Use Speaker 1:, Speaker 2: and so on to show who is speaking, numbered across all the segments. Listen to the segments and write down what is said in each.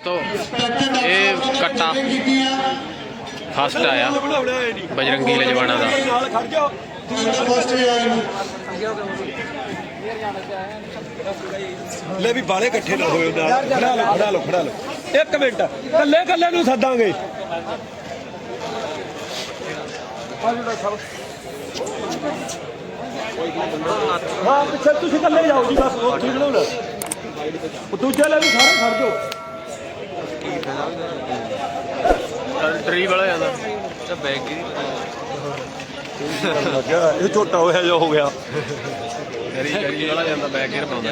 Speaker 1: ਤੋ ਇਹ ਕੱਟਾ ਫਸਟ ਆਇਆ, ਬਜਰੰਗੀ ਲਜਵਾਣਾ ਦਾ।
Speaker 2: ਲੈ ਵੀ ਬਾਲੇ ਇਕੱਠੇ ਨਾ ਹੋਏ, ਨਾਲ ਖੜਾ ਲਓ ਖੜਾ ਲਓ ਖੜਾ ਲਓ। ਇੱਕ ਮਿੰਟ ਕੱਲੇ ਕੱਲੇ ਨੂੰ ਸੱਦਾਂਗੇ। ਹਾਂ, ਪਿੱਛੇ ਤੁਸੀਂ ਕੱਲੇ ਜਾਓ ਜੀ, ਬਸ ਉੱਥੇ ਖੜੋ ਉਹ ਦੂਜੇ ਲੈ ਵੀ ਸਾਰੇ ਖੜ ਜਾਓ।
Speaker 1: ਟਰੀ ਵਾਲਾ ਜਾਂਦਾ
Speaker 2: ਲੱਗਿਆ ਇਹ ਛੋਟਾ ਹੋਇਆ ਜੋ ਹੋ ਗਿਆ।
Speaker 1: ਟਰੀ ਟਰੀ ਵਾਲਾ ਜਾਂਦਾ ਬੈਕ ਗੇਅਰ ਪਾਉਂਦਾ।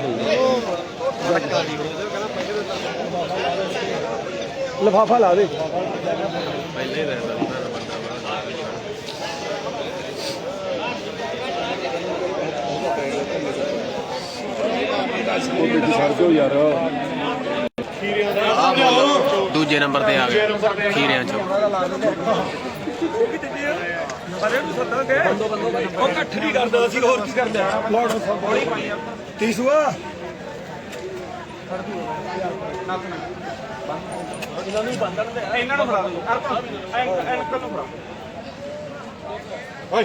Speaker 2: ਲਫਾਫਾ ਲਾ ਦੇ।
Speaker 1: ਪਹਿਲੇ ਹੀ ਸੀ ਮੈਂ ਬੰਦਾ।
Speaker 2: ਛੱਡ ਦਿਓ ਯਾਰ।
Speaker 1: ਦੂਜੇ ਨੰਬਰ ਤੇ ਆ ਗਿਆ ਖੀਰਿਆਂ ਚੋਂ
Speaker 2: ਪਰ ਇਹਨੂੰ ਸੱਦਾਂਗੇ ਉਹ ਇਕੱਠ ਨਹੀਂ ਕਰਦਾ ਅਸੀਂ ਹੋਰ ਕੀ ਕਰਦੇ ਆ ਲੋੜ ਬੋਲੀ ਪਾਈ ਆ ਤੀਸੂਆ ਇਹਨਾਂ ਨੂੰ ਬੰਦਣ ਦੇ ਇਹਨਾਂ ਨੂੰ ਫੜਾ ਦਿਓ ਐਂਕਲ ਨੂੰ ਫੜਾ ਓਏ।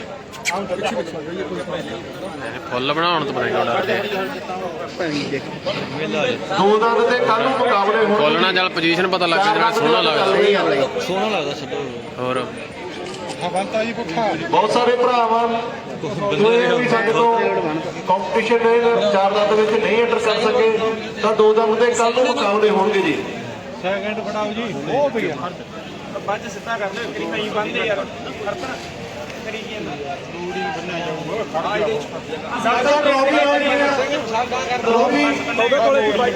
Speaker 1: ਫੁੱਲ ਬਣਾਉਣ ਤੋਂ ਬਣੇ ਡਰਦੇ
Speaker 3: ਦੋ ਦੰਦ ਤੇ ਕੱਲ ਨੂੰ ਮੁਕਾਬਲੇ ਹੋਣ
Speaker 1: ਫੁੱਲ ਨਾਲ ਚੱਲ ਪੋਜੀਸ਼ਨ ਪਤਾ ਲੱਗ ਜਾਂਦਾ ਸੋਹਣਾ ਲੱਗਦਾ।
Speaker 4: ਸੋਹਣਾ ਲੱਗਦਾ ਛੱਡੋ
Speaker 1: ਹੋਰ?
Speaker 3: ਬਹੁਤ ਸਾਰੇ ਭਰਾਵਾਂ ਜੋ ਇਹ ਵੀ ਸਾਡੇ ਤੋਂ ਕੰਪੀਟੀਸ਼ਨ ਦੇ ਚਾਰ ਦੰਦ ਵਿੱਚ ਨਹੀਂ ਐਂਟਰ ਕਰ ਸਕੇ ਤਾਂ ਦੋ ਦੰਦ ਤੇ ਕੱਲ ਨੂੰ ਮੁਕਾਬਲੇ ਹੋਣਗੇ ਜੀ।
Speaker 2: ਸੈਕਿੰਡ ਫੜਾਓ ਜੀ। ਉਹ ਪਿਆ ਬੱਜ ਸਿੱਧਾ ਕਰ ਲਿਓ ਕਰੀ ਕਈ ਬੰਦੇ ਯਾਰ। ਕਰਤਾ ਕਰੀ ਕੀ ਰੂੜੀ ਬੰਨਾ ਜਾਊਗਾ। ਖੜਾ
Speaker 3: ਸਾਡਾ ਟਰੋਫੀ ਆਉਣੀ ਹੈ ਟਰੋਫੀ
Speaker 2: ਉਹਦੇ ਕੋਲੇ ਵੀ ਬਾਈਕ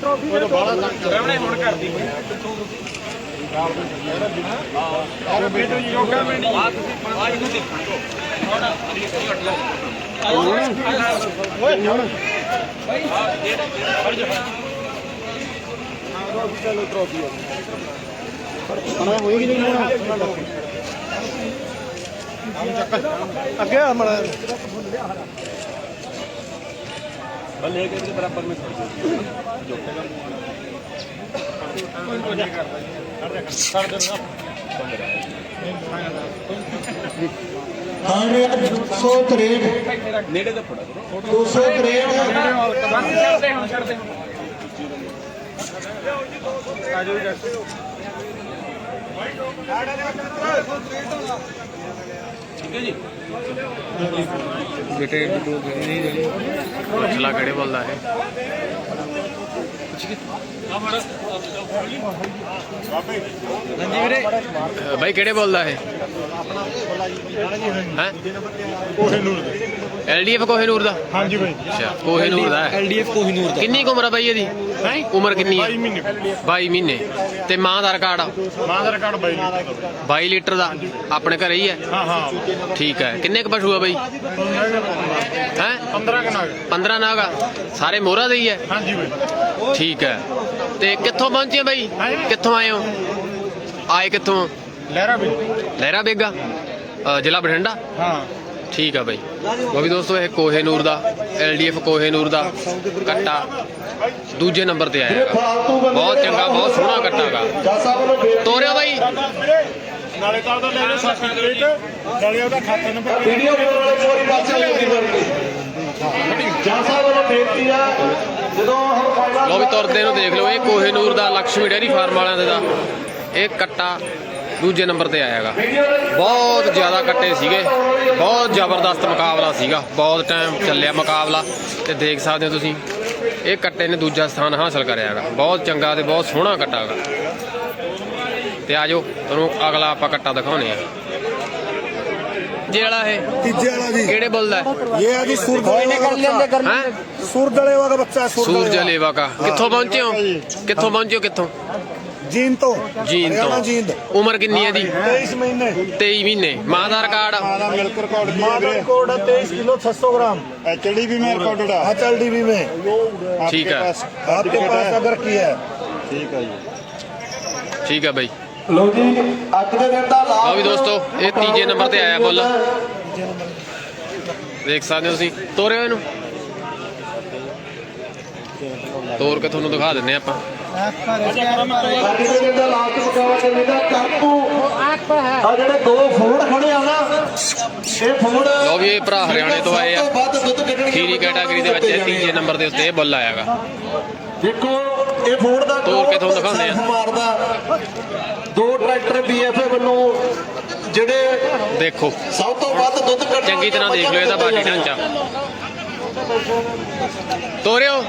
Speaker 2: ਟਰੋਫੀ ਉਹ ਬਾਲਾ ਰਵਣੇ ਹੁਣ ਕਰਦੀ ਆਹ ਬੇਟੋ ਜੀ ਯੋਗਾ ਮੈਂ ਨਹੀਂ। ਆ ਤੁਸੀਂ ਆਜ ਨੂੰ ਦੇਖੋ। ਓਏ ਹੁਣ। ਭਾਈ ਫੜ ਜਾ ਚਲੋ ਟਰੋਫੀ ਆ ਹੋਏਗੀ ਨਹੀਂ ਹੁਣ? ਅੱਗੇ ਹਮਣ ਬੱਲੇ ਕੇ ਦੇ ਬਰਾਬਰ ਮੇ ਜੋਕੇਗਾ ਕੋਈ ਕੋਈ ਕਰਦਾ ਕਰ ਦੇ ਨਾ
Speaker 3: ਹਾਰੇ 263
Speaker 2: ਨੇੜੇ ਤੋਂ ਫੜਾ ਕਰੋ
Speaker 3: 263
Speaker 2: ਬੰਦ ਕਰਦੇ ਹੁਣ ਕਰਦੇ ਆਜੋ ਜੀ ਵਾਈਟ ਡੋਗ 263 ਤੋਂ
Speaker 1: ਹੌਸਲਾ ਕਿਹੜੇ ਬੋਲਦਾ ਹੈ
Speaker 4: ਹਾਂਜੀ ਵੀਰੇ
Speaker 1: ਬਾਈ ਕਿਹੜੇ ਬੋਲਦਾ ਹੈ? ਹੈ ਐਲਡੀਐਫ ਕੋਹੇਨੂਰ ਦਾ?
Speaker 2: ਹਾਂਜੀ ਭਾਈ
Speaker 1: ਅੱਛਾ ਕੋਹੇਨੂਰ ਦਾ ਹੈ।
Speaker 4: ਐਲਡੀਐਫ ਕੋਹੀਨੂਰ ਦਾ।
Speaker 1: ਕਿੰਨੀ ਕੁ ਉਮਰ ਆ ਬਾਈ ਇਹਦੀ? ਉਮਰ ਕਿੰਨੀ ਹੈ?
Speaker 2: 22 ਮਹੀਨੇ।
Speaker 1: 22 ਮਹੀਨੇ। ਤੇ ਮਾਂ ਦਾ ਰਿਕਾਰਡ ਆ?
Speaker 2: ਮਾਂ ਦਾ ਰਿਕਾਰਡ ਬਾਈ
Speaker 1: 22 ਲੀਟਰ ਦਾ? ਆਪਣੇ ਘਰੇ ਹੀ ਹੈ?
Speaker 2: ਹਾਂ ਹਾਂ।
Speaker 1: ਠੀਕ ਹੈ। ਕਿੰਨੇ ਕ ਪਸ਼ੂ ਆ ਬਾਈ? ਹੈ?
Speaker 2: 15 ਕਨਾਗ
Speaker 1: 15 ਨਾਗਾ ਸਾਰੇ ਮੋਹਰਾ ਦੇ ਹੀ ਹੈ?
Speaker 2: ਹਾਂਜੀ ਬਾਈ।
Speaker 1: ਠੀਕ ਹੈ। ਤੇ ਕਿੱਥੋਂ ਪਹੁੰਚੇ ਬਾਈ? ਕਿੱਥੋਂ ਆਏ ਹੋ? ਆਏ ਕਿੱਥੋਂ?
Speaker 2: ਲਹਿਰਾ ਬਾਈ
Speaker 1: ਲਹਿਰਾ ਬੇਗਾ? ਜ਼ਿਲ੍ਹਾ ਬਠਿੰਡਾ?
Speaker 2: ਹਾਂ।
Speaker 1: ਠੀਕ ਆ ਬਾਈ। ਲੋ ਵੀ ਦੋਸਤੋ ਇਹ ਕੋਹੇਨੂਰ ਦਾ ਐਲਡੀਐਫ ਕੋਹੇਨੂਰ ਦਾ ਕੱਟਾ ਦੂਜੇ ਨੰਬਰ ਤੇ ਆਇਆ ਬਹੁਤ ਚੰਗਾ ਬਹੁਤ ਸੋਹਣਾ ਕੱਟਾ ਹੈਗਾ।
Speaker 3: ਜੱਜ ਸਾਹਿਬ ਵੱਲੋਂ ਬੇਨਤੀ
Speaker 2: ਤੋਰਿਓ ਬਾਈ। ਨਾਲੇ ਤਾਂ ਉਹਦਾ ਲੈ ਲਓ ਸਰਟੀਫਿਕੇਟ ਨਾਲੇ ਉਹਦਾ ਖਾਤਾ ਨੰਬਰ
Speaker 3: ਵੀਡੀਓ ਬਣਾਉਣ ਵਾਲੇ ਕੋਈ ਪਾਸੇ ਵਰਗੇ ਜੱਜ ਸਾਹਿਬ ਵੱਲੋਂ ਬੇਨਤੀ ਆ ਜਦੋਂ
Speaker 1: ਲੋ ਵੀ ਤੁਰਦੇ ਨੂੰ ਦੇਖ ਲਓ, ਇਹ ਕੋਹੇਨੂਰ ਦਾ ਲక్ష్ਮੀ ਡੇਅਰੀ ਫਾਰਮ ਵਾਲਿਆਂ ਦੇ ਦਾ। ਇਹ ਕੱਟਾ ਦੂਜੇ ਨੰਬਰ ਤੇ ਆਇਆ ਹੈਗਾ। ਬਹੁਤ ਜ਼ਿਆਦਾ ਕੱਟੇ ਸੀਗੇ, ਬਹੁਤ ਜ਼ਬਰਦਸਤ ਮੁਕਾਬਲਾ ਸੀਗਾ, ਬਹੁਤ ਟਾਈਮ ਚੱਲਿਆ ਮੁਕਾਬਲਾ, ਤੇ ਦੇਖ ਸਕਦੇ ਹੋ ਤੁਸੀਂ, ਇਹ ਕੱਟੇ ਨੇ ਦੂਜਾ ਸਥਾਨ ਹਾਸਲ ਕਰਿਆ ਹੈਗਾ। ਬਹੁਤ ਚੰਗਾ ਤੇ ਬਹੁਤ ਸੋਹਣਾ ਕੱਟਾ ਹੈਗਾ। ਤੇ ਆਜੋ ਤੁਹਾਨੂੰ ਅਗਲਾ ਆਪਾਂ ਕੱਟਾ ਦਿਖਾਉਨੇ ਆ ਜੇ ਵਾਲਾ ਇਹ
Speaker 2: ਤੀਜੇ ਵਾਲਾ ਜੀ
Speaker 1: ਕਿਹੜੇ ਬੋਲਦਾ
Speaker 2: ਇਹ ਆ ਜੀ ਸੂਰਜ ਕਰ ਲੈਂਦੇ
Speaker 1: ਹੈ
Speaker 2: ਸੂਰਜ ਵਾਲੇ ਦਾ ਬੱਚਾ
Speaker 1: ਸੂਰਜ ਲੇਵਾ ਕਾ ਕਿੱਥੋਂ ਪਹੁੰਚੇ ਹੋ ਕਿੱਥੋਂ ਪਹੁੰਚੇ ਹੋ ਕਿੱਥੋਂ
Speaker 2: ਜੀਨ ਤੋਂ
Speaker 1: ਜੀਨ
Speaker 2: ਹਰਿਆਣਾ
Speaker 1: ਤੋਂ
Speaker 2: ਜੀਂਦ
Speaker 1: ਉਮਰ ਕਿੰਨੀ ਹੈ ਦੀ
Speaker 2: 23 ਮਹੀਨੇ
Speaker 1: 23 ਮਹੀਨੇ ਮਾਂ ਦਾ ਰਿਕਾਰਡ
Speaker 2: मारा मिल्क रिकॉर्ड माँ का रिकॉर्ड है तेईस किलो छह सौ ग्राम एच डी भी में रिकॉर्डेड है एच एल डी भी में
Speaker 1: ठीक है
Speaker 2: आपके पास अगर की है
Speaker 1: ਠੀਕ ਹੈ ਬਾਈ
Speaker 3: ਲੋ ਜੀ ਅੱਜ ਦੇ ਦਿਨ ਦਾ ਲਾਭ
Speaker 1: ਲਓ ਵੀ ਦੋਸਤੋ, ਇਹ ਤੀਜੇ ਨੰਬਰ ਤੇ ਆਇਆ ਮੁੱਲ। ਦੇਖ ਸਕਦੇ ਹੋ ਤੁਸੀਂ ਤੋਰਿਓ ਇਹਨੂੰ ਤੋਰ ਕੇ ਤੁਹਾਨੂੰ ਦਿਖਾ ਦਿੰਨੇ ਆਪਾਂ।
Speaker 3: ਲਾਸਟ ਮੁਕਾਬਲਾ ਦਾ ਕਾਪੂ ਆ ਜਿਹੜੇ ਦੋ ਫੋੜ ਖੜੇ ਆ ਨਾ ਇਹ ਫੋੜ
Speaker 1: ਲਓ ਵੀ ਇਹ ਭਰਾ ਹਰਿਆਣੇ ਤੋਂ ਆਏ ਆ। ਖੀਰੀ ਕੈਟਾਗਰੀ ਦੇ ਵਿੱਚ ਇਹ ਤੀਜੇ ਨੰਬਰ ਦੇ ਉੱਤੇ ਇਹ ਬੁੱਲ ਆਇਆਗਾ।
Speaker 3: ਦੇਖੋ ਇਹ ਫੋੜ ਦਾ
Speaker 1: ਤੋੜ ਕੇ ਤੁਹਾਨੂੰ ਦਿਖਾਉਂਦੇ ਆ।
Speaker 3: ਮਾਰਦਾ? ਦੋ ਟਰੈਕਟਰ ਬੀਐਫਏ ਵੱਲੋਂ ਜਿਹੜੇ
Speaker 1: ਦੇਖੋ।
Speaker 3: ਸਭ ਤੋਂ ਵੱਧ ਦੁੱਧ ਕੱਢਣ
Speaker 1: ਚੰਗੀ ਤਰ੍ਹਾਂ ਦੇਖ ਲਓ ਇਹਦਾ ਬਾਡੀ ਢਾਂਚਾ। ਤੋਰਿਓ।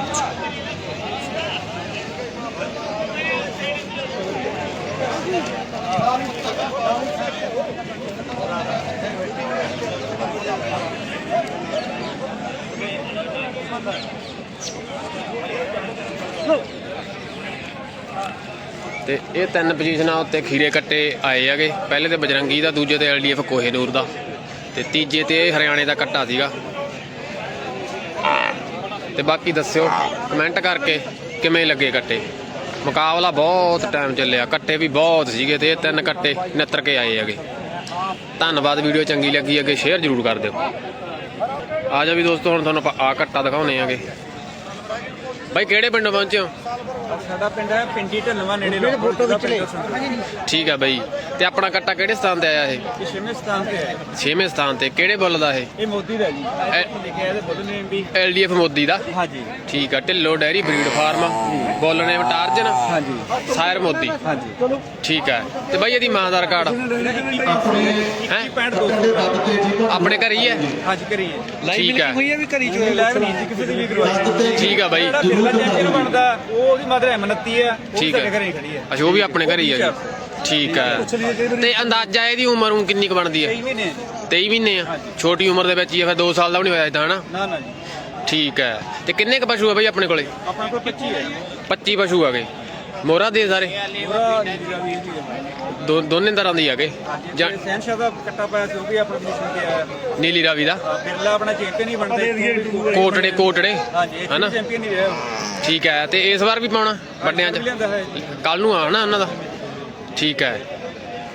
Speaker 1: ਤੇ ਇਹ ਤਿੰਨ ਪੋਜੀਸ਼ਨਾਂ ਉੱਤੇ ਖੀਰੇ ਕੱਟੇ ਆਏ ਹੈਗੇ। ਪਹਿਲੇ ਤੇ ਬਜਰੰਗੀ ਦਾ, ਦੂਜੇ ਤੇ ਐਲਡੀਐਫ ਕੋਹੇਨੂਰ ਦਾ। ਤੇ ਤੀਜੇ ਤੇ ਹਰਿਆਣੇ ਦਾ ਕੱਟਾ ਸੀਗਾ। ਤੇ ਬਾਕੀ ਦੱਸਿਓ ਕਮੈਂਟ ਕਰਕੇ ਕਿਵੇਂ ਲੱਗੇ ਕੱਟੇ? ਮੁਕਾਬਲਾ ਬਹੁਤ ਟਾਈਮ ਚੱਲਿਆ, ਕੱਟੇ ਵੀ ਬਹੁਤ ਸੀਗੇ ਤੇ ਇਹ ਤਿੰਨ ਕੱਟੇ ਨਿੱਤਰ ਕੇ ਆਏ ਹੈਗੇ। ਧੰਨਵਾਦ ਵੀਡੀਓ ਚੰਗੀ ਲੱਗੀ ਅੱਗੇ ਸ਼ੇਅਰ ਜ਼ਰੂਰ ਕਰ ਦਿਓ। ਆ ਜਾ ਵੀ ਦੋਸਤੋ, ਹੁਣ ਤੁਹਾਨੂੰ ਆਪਾਂ ਆ ਕੱਟਾ ਦਿਖਾਉਣੇ ਆਗੇ। ਬਾਈ ਕਿਹੜੇ ਪਿੰਡੋਂ ਪਹੁੰਚੇ ਹੋ?
Speaker 2: ਸਾਡਾ ਪਿੰਡ ਹੈ ਪਿੰਡੀ ਢਲਵਾ ਨੇੜੇ ਲੋਕ ਫੋਟੋ ਵਿੱਚ ਲੈ।
Speaker 1: ਠੀਕ ਆ ਬਾਈ। ਤੇ ਆਪਣਾ ਕੱਟਾ ਕਿਹੜੇ ਸਥਾਨ ਤੇ ਆਇਆ ਇਹ?
Speaker 2: ਇਹ ਛੇਵੇਂ ਸਥਾਨ ਤੇ ਹੈ
Speaker 1: ਛੇਵੇਂ ਸਥਾਨ ਤੇ। ਕਿਹੜੇ ਬੁੱਲ ਦਾ ਇਹ?
Speaker 2: ਇਹ ਮੋਦੀ ਦਾ ਜੀ। ਲਿਖਿਆ ਇਹਦੇ ਬੁੱਧ ਨੇ ਵੀ।
Speaker 1: ਐਲਡੀਐਫ ਮੋਦੀ ਦਾ?
Speaker 2: ਹਾਂਜੀ।
Speaker 1: ਠੀਕ ਆ Dhillon dairy breed farm. Bull ਨੇ ਟਾਰਜਨ।
Speaker 2: ਹਾਂਜੀ।
Speaker 1: ਸਾਇਰ ਮੋਦੀ।
Speaker 2: ਹਾਂਜੀ।
Speaker 1: ਠੀਕ ਹੈ ਤੇ ਬਾਈ ਇਹਦੀ ਮਾਂ ਦਾ ਰਿਕਾਰਡ? ਹੈ?
Speaker 2: 65
Speaker 1: ਆਪਣੇ ਘਰ ਹੀ ਹੈ?
Speaker 2: ਹਾਂਜੀ ਕਰੀਏ
Speaker 1: ਠੀਕ ਹੈ
Speaker 2: ਹੈ ਵੀ ਕਰੀ ਚੋਏ ਲਾਈਵ ਨਹੀਂ ਕਿਸੇ ਦੀ ਵੀ ਕਰਵਾਈ।
Speaker 1: ਠੀਕ ਆ ਬਾਈ।
Speaker 2: ਜਿਹੜਾ ਬਿਰਲਾ ਚੈਂਪੀਅਨ ਬਣਦਾ। ਉਹ ਉਹਦੀ ਮਦਰ ਐਮਨਤੀ ਹੈ ਉਹ
Speaker 1: ਠੀਕ
Speaker 2: ਸਾਡੇ
Speaker 1: ਹੈ
Speaker 2: ਘਰੇ ਹੀ ਖੜੀ ਹੈ।
Speaker 1: ਅੱਛਾ ਉਹ ਵੀ ਆਪਣੇ ਘਰ ਹੀ ਜੀ। ਠੀਕ ਹੈ। ਤੇ ਅੰਦਾਜ਼ਾ ਇਹਦੀ ਉਮਰ ਹੁਣ ਕਿੰਨੀ ਕੁ ਬਣਦੀ ਹੈ?
Speaker 2: ਕਈ ਮਹੀਨੇ
Speaker 1: 23 ਮਹੀਨੇ ਆ। ਛੋਟੀ ਉਮਰ ਦੇ ਵਿੱਚ ਹੀ ਆ ਫਿਰ 2 ਸਾਲ ਦਾ ਵੀ ਨਹੀਂ ਹੋਇਆ ਇਦਾਂ ਹਨਾ?
Speaker 2: ਨਾ ਨਾ ਜੀ।
Speaker 1: ਠੀਕ ਹੈ। ਤੇ ਕਿੰਨੇ ਕ ਪਸ਼ੂ ਆ ਬਾਈ ਆਪਣੇ ਕੋਲੇ?
Speaker 2: ਆਪਣਾ ਕੋਲ 25 ਹੈ ਜੀ।
Speaker 1: 25 ਪਸ਼ੂ ਆ ਗਏ ਮੋਰਾ ਦੇ ਸਾਰੇ? ਦੋ ਦੋਨੇ ਤਰ੍ਹਾਂ ਦੀ ਆ ਗਏ ਜਾਂ
Speaker 2: ਸੈਨਸ਼ਾ ਦਾ ਕੱਟਾ ਪਾਇਆ ਸੀ ਉਹ ਵੀ ਆਪਣਾ ਪੋਜੀਸ਼ਨ ਤੇ ਆਇਆ।
Speaker 1: ਨੀਲੀ ਰਾਵੀ ਦਾ?
Speaker 2: ਆ, ਬਿਰਲਾ ਆਪਣਾ ਚੈਂਪੀਅਨ ਹੀ ਬਣਦਾ।
Speaker 1: ਕੋਟੜੇ ਕੋਟੜੇ ਹਨਾ?
Speaker 2: ਚੈਂਪੀਅਨ ਹੀ ਰਿਹਾ ਉਹ।
Speaker 1: ਠੀਕ ਹੈ ਤੇ ਇਸ ਵਾਰ ਵੀ ਪਾਉਣਾ ਵੱਡਿਆਂ 'ਚ? ਕੱਲ ਨੂੰ ਆਣਾ ਉਹਨਾਂ ਦਾ? ਠੀਕ ਹੈ।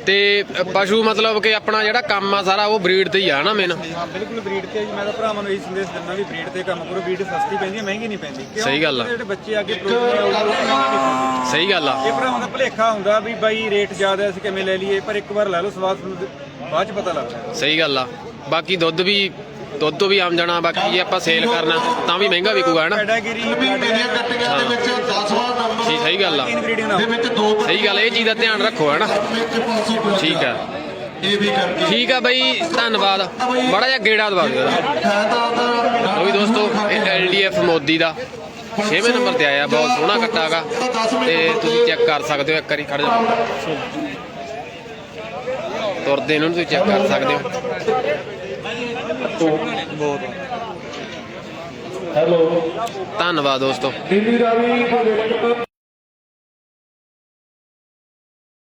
Speaker 1: ਤੇ ਪਸ਼ੂ ਮਤਲਬ ਕਿ ਆਪਣਾ ਜਿਹੜਾ ਕੰਮ ਆ ਸਾਰਾ ਉਹ ਬਰੀਡ ਤੇ ਹੀ ਆ ਨਾ ਮੇਨ
Speaker 2: ਹਾਂ ਬਿਲਕੁਲ ਬਰੀਡ ਤੇ ਜੀ। ਮੈਂ ਤਾਂ ਭਰਾਵਾਂ ਨੂੰ ਇਹੀ ਸੰਦੇਸ਼ ਦਿੰਦਾ ਵੀ ਬਰੀਡ ਤੇ ਕੰਮ ਕਰੋ। ਬਰੀਡ ਸਸਤੀ ਪੈਂਦੀ ਹੈ ਮਹਿੰਗੀ ਨਹੀਂ ਪੈਂਦੀ। ਕਿਉਂ?
Speaker 1: ਸਹੀ ਗੱਲ ਆ।
Speaker 2: ਜਿਹੜੇ ਬੱਚੇ ਅੱਗੇ ਆਉਂਦਾ
Speaker 1: ਸਹੀ ਗੱਲ ਆ।
Speaker 2: ਇਹ ਭਰਾਵਾਂ ਦਾ ਭਲੇਖਾ ਹੁੰਦਾ ਵੀ ਬਾਈ ਰੇਟ ਜ਼ਿਆਦਾ ਅਸੀਂ ਕਿਵੇਂ ਲੈ ਲਈਏ ਪਰ ਇੱਕ ਵਾਰ ਲੈ ਲਓ ਸਵਾਦ ਤੁਹਾਨੂੰ ਬਾਅਦ ਚ ਪਤਾ ਲੱਗਦਾ।
Speaker 1: ਸਹੀ ਗੱਲ ਆ। ਬਾਕੀ ਦੁੱਧ ਵੀ ਦੁੱਧ ਵੀ ਆਮ ਜਾਣਾ ਬਾਕੀ ਜੇ ਆਪਾਂ ਸੇਲ ਕਰਨਾ ਤਾਂ ਵੀ ਮਹਿੰਗਾ ਵਿਕੂਗਾ ਹਨਾ?
Speaker 2: ਕੈਟਾਗਰੀ
Speaker 3: ਮਹੀਨੇ ਦੀਆਂ ਕੱਟੀਆਂ ਦੇ ਵਿੱਚ 10ਵਾਂ ਨੰਬਰ
Speaker 1: ਸਹੀ ਸਹੀ ਗੱਲ ਆ।
Speaker 2: ਇਨਗਰੀਡੀਅੰਟ
Speaker 3: ਦੇ ਵਿੱਚ ਦੋ
Speaker 1: ਸਹੀ ਗੱਲ ਇਹ ਚੀਜ਼ ਦਾ ਧਿਆਨ ਰੱਖੋ ਹਨਾ?
Speaker 3: ਵਿੱਚ 500
Speaker 1: ਠੀਕ ਆ। ਠੀਕ ਆ ਬਈ ਧੰਨਵਾਦ। ਬੜਾ ਜਿਹਾ ਗੇੜਾ ਦਵਾ ਦਿਓ ਲਓ ਵੀ ਦੋਸਤੋ ਇਹ ਐਲਡੀਐਫ ਮੋਦੀ ਦਾ। 6ਵੇਂ ਨੰਬਰ ਤੇ ਆਇਆ ਬਹੁਤ ਸੋਹਣਾ ਕੱਟਾ ਹੈਗਾ। ਤੇ ਤੁਸੀਂ ਚੈੱਕ ਕਰ ਸਕਦੇ ਹੋ ਇੱਕ ਵਾਰੀ ਖੜ ਜਾਓ। ਤੁਰਦੇ ਨੂੰ ਤੁਸੀਂ ਚੈੱਕ ਕਰ ਸਕਦੇ ਹੋ।
Speaker 3: ਹੈਲੋ
Speaker 1: ਧੰਨਵਾਦ ਦੋਸਤੋ।
Speaker 3: ਨੀਲੀ ਰਾਵੀ